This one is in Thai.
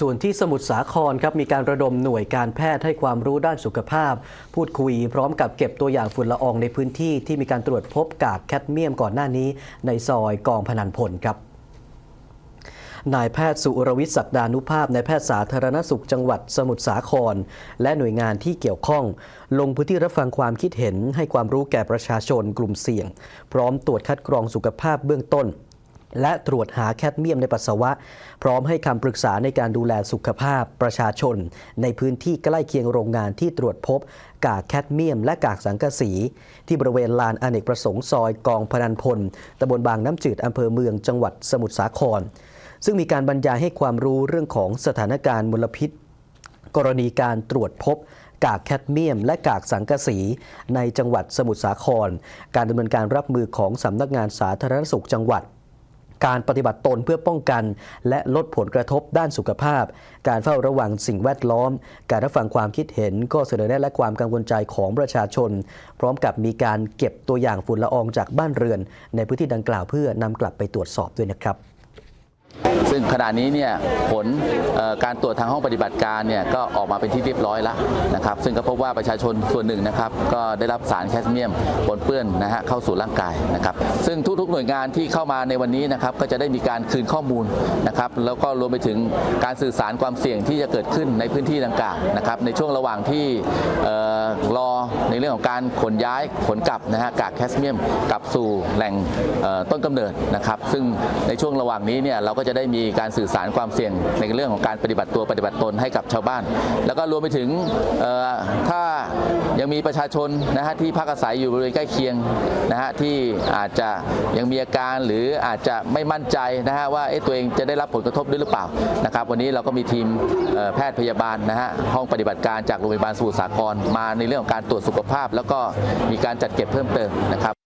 ส่วนที่สมุทรสาครครับมีการระดมหน่วยการแพทย์ให้ความรู้ด้านสุขภาพ พูดคุยพร้อมกับเก็บตัวอย่างฝุ่นละอองในพื้นที่ที่มีการตรวจพบกากแคดเมียมก่อนหน้านี้ ในซอยกองพนันพลครับนายแพทย์สุรวิทย์ศักดานุภาพนายแพทย์สาธารณสุขจังหวัดสมุทรสาคร และหน่วยงานที่เกี่ยวข้อง ลงพื้นที่รับฟังความคิดเห็น ให้ความรู้แก่ประชาชนกลุ่มเสี่ยง พร้อมตรวจคัดกรองสุขภาพเบื้องต้น และตรวจหาแคดเมียมในปัสสาวะ พร้อมให้คำปรึกษาในการดูแลสุขภาพประชาชน ในพื้นที่ใกล้เคียงโรงงานที่ตรวจพบ กากแคดเมียม และกากสังกะสี ที่บริเวณลานอเนกประสงค์ซอยกองพนันพลตำบลบางน้ำจืดอำเภอเมืองจังหวัดสมุทรสาคร ซึ่งมีการบรรยายให้ความรู้เรื่องของสถานการณ์มลพิษ กรณีการตรวจพบกากแคดเมียม และกากสังกะสี ในจังหวัดสมุทรสาคร การดำเนินการรับมือของสำนักงานสาธารณสุขจังหวัด การปฏิบัติตนเพื่อป้องกัน และลดผลกระทบด้านสุขภาพ การเฝ้าระวังสิ่งแวดล้อม การรับฟังความคิดเห็น ก็เสนอแนะและความกังวลใจของประชาชน พร้อมกับมีการเก็บตัวอย่างฝุ่นละอองจากบ้านเรือน ในพื้นที่ดังกล่าวเพื่อนำกลับไปตรวจสอบด้วยนะครับ ซึ่งขณะนี้เนี่ยผลการตรวจทางห้องปฏิบัติการเนี่ยก็ออกมาเป็นที่เรียบร้อยแล้วนะครับซึ่งก็พบว่าประชาชนส่วนหนึ่งนะครับก็ได้รับสารแคดเมียมปนเปื้อนนะฮะเข้าสู่ร่างกายนะครับซึ่งทุกๆหน่วยงานที่เข้ามาในวันนี้นะครับก็จะได้มีการคืนข้อมูลนะครับแล้วก็รวมไปถึงการสื่อสารความเสี่ยงที่จะเกิดขึ้นในพื้นที่ดังกล่าวนะครับในช่วงระหว่างที่รอในเรื่องของการขนย้ายขนกลับนะฮะกากแคดเมียมกลับสู่แหล่งต้นกำเนิดนะครับซึ่งในช่วงระหว่างนี้เนี่ยเราก็จะได้มีการสื่อสารความเสี่ยงในเรื่องของการปฏิบัติตัวปฏิบัติตนให้กับชาวบ้าน แล้วก็รวมไปถึงถ้ายังมีประชาชนนะฮะที่พักอาศัยอยู่บริเวณใกล้เคียงนะฮะที่อาจจะยังมีอาการหรืออาจจะไม่มั่นใจนะฮะว่าตัวเองจะได้รับผลกระทบด้วยหรือเปล่านะครับวันนี้เราก็มีทีมแพทย์พยาบาลนะฮะห้องปฏิบัติการจากโรงพยาบาลสมุทรสาครมาในเรื่องของการตรวจสุขภาพ แล้วก็มีการจัดเก็บเพิ่มเติมนะครับ